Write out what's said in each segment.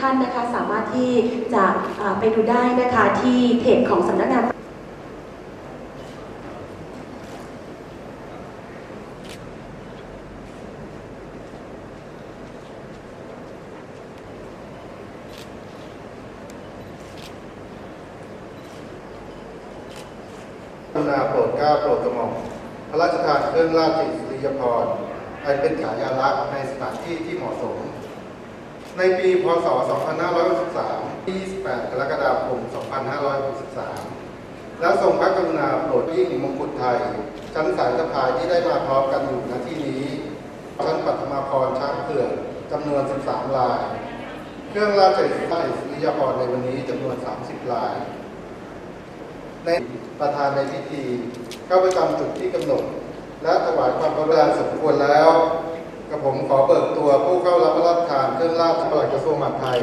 ท่านนะคะสามารถที่จะไปดูได้นะคะที่เพจของสำนักงานกรุณาโปรดเกล้าโปรดกระหม่อมพระราชทานเครื่องราชอิสริยาภรอันเป็นฉายาลักษณ์ในสถานที่ที่เหมาะสม ในปีพศ 2563ที่8กรกฎาคม 2563 แล้วทรงพระกรุณาโปรดยิ่งมงกุฎไทย ชั้นสายสะพายที่ได้มาพร้อมกันอยู่ณที่นี้ ชั้นปัทมาพรช้างเผือกจำนวน 13 ลาย เครื่องราชอิสริยาภรในวันนี้จำนวน 30 ลาย ในประธานในพิธีเข้าประจำจุดที่กำหนด และถวายความเคารพสมควรแล้ว กระผมขอเปิดตัวผู้เข้ารับพระราชทานเครื่องราชปลัดกระทรวงมหาดไทย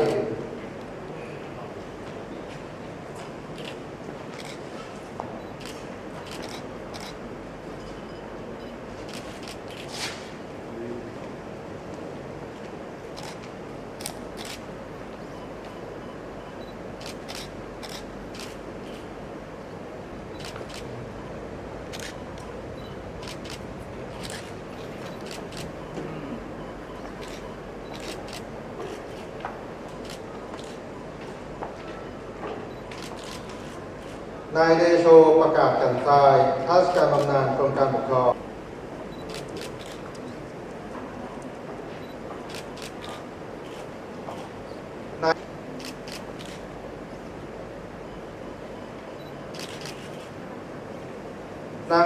นายเดโชประกาศกันทรายข้าราชการบำนาญกรมการปกครองนายนาง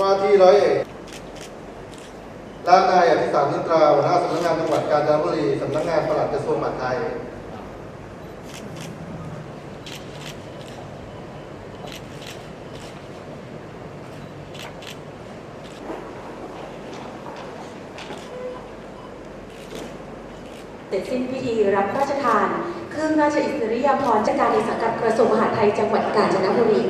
ว่าที่ร้อยเอกด้านายอภิสารนิตราหัวหน้าสำนักงานจังหวัดกาญจนบุรีสำนักงานปลัดกระทรวงมหาดไทย เสร็จสิ้นพิธีรับพระราชทาน เครื่องราชอิสริยาภรณ์จากการในสังกัดกระทรวงมหาดไทยจังหวัดกาญจนบุรี